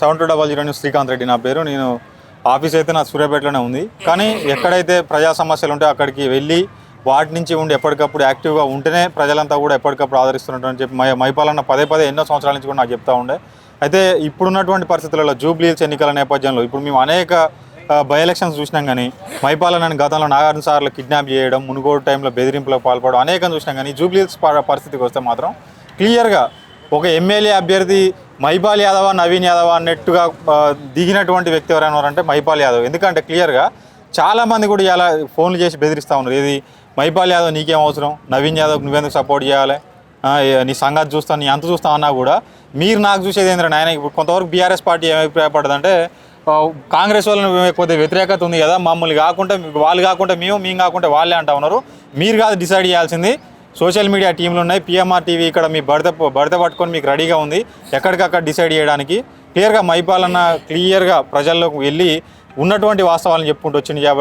Seven two double zero Srikanth Reddy నా పేరు నేను ఆఫీస్ అయితే నా సూర్యాపేటలోనే ఉంది. కానీ ఎక్కడైతే ప్రజా సమస్యలు ఉంటే అక్కడికి వెళ్ళి వాటి నుంచి ఉండి ఎప్పటికప్పుడు యాక్టివ్గా ఉంటేనే ప్రజలంతా కూడా ఎప్పటికప్పుడు ఆదరిస్తున్నట్టు చెప్పి మై మైపాలన్న పదే పదే ఎన్నో సంవత్సరాల నుంచి కూడా నాకు చెప్తా ఉండే. అయితే ఇప్పుడున్నటువంటి పరిస్థితులలో జూబ్లీహిల్స్ ఎన్నికల నేపథ్యంలో ఇప్పుడు మేము అనేక బై ఎలక్షన్స్ చూసినాం కానీ మైపాలనని గతంలో నాగార్జున సార్లు కిడ్నాప్ చేయడం మునుగోడు టైంలో బెదిరింపులకు పాల్పడడం అనేకం చూసినాం కానీ జూబ్లీహిల్స్ పరిస్థితికి వస్తే మాత్రం క్లియర్గా ఒక ఎమ్మెల్యే అభ్యర్థి మైపాల్ యాదవ్ నవీన్ యాదవ్ అన్నట్టుగా దిగినటువంటి వ్యక్తి ఎవరైనా ఉన్నారంటే మైపాల్ యాదవ్. ఎందుకంటే క్లియర్గా చాలామంది కూడా ఇలా ఫోన్లు చేసి బెదిరిస్తూ ఉన్నారు. ఇది మైపాల్ యాదవ్ నీకేం అవసరం? నవీన్ యాదవ్ నువ్వెందుకు సపోర్ట్ చేయాలి? నీ సంగతి చూస్తాను నీ అంత చూస్తా అన్నా కూడా మీరు నాకు చూసేది ఏంటంటే ఆయన ఇప్పుడు కొంతవరకు బీఆర్ఎస్ పార్టీ ఏం అభిప్రాయపడదంటే కాంగ్రెస్ వాళ్ళని కొద్దిగా వ్యతిరేకత ఉంది కదా మమ్మల్ని కాకుండా వాళ్ళు కాకుండా మేము మేము కాకుండా వాళ్ళే అంటా ఉన్నారు. మీరు కాదు డిసైడ్ చేయాల్సింది. సోషల్ మీడియా టీంలు ఉన్నాయి. పిఎంఆర్ టీవీ ఇక్కడ మీ బడత బడత పట్టుకొని మీకు రెడీగా ఉంది. ఎక్కడికక్కడ డిసైడ్ చేయడానికి క్లియర్గా మైపాలన్న క్లియర్గా ప్రజల్లోకి వెళ్ళి ఉన్నటువంటి వాస్తవాలను చెప్పుకుంటూ వచ్చింది.